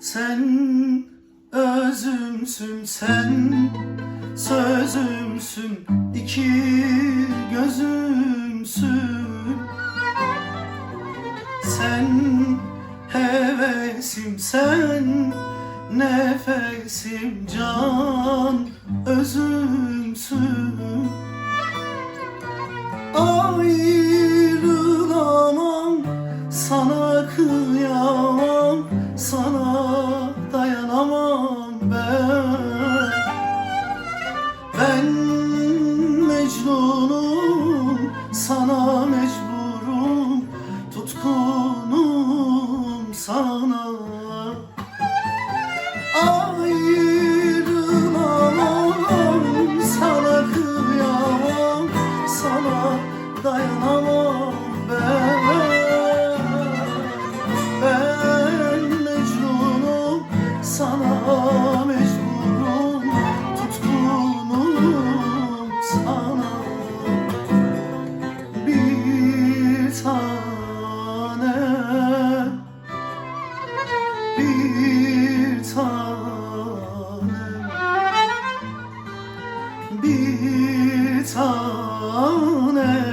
Sen özümsün sen Sözümsün iki gözümsün. Sen hevesim sen Nefesim can özümsün ben Ben Mecnun'um sana mecburum tutkunum sana sana mecburum Tutkunum sana. Bir tane Bir tane. Bir tane.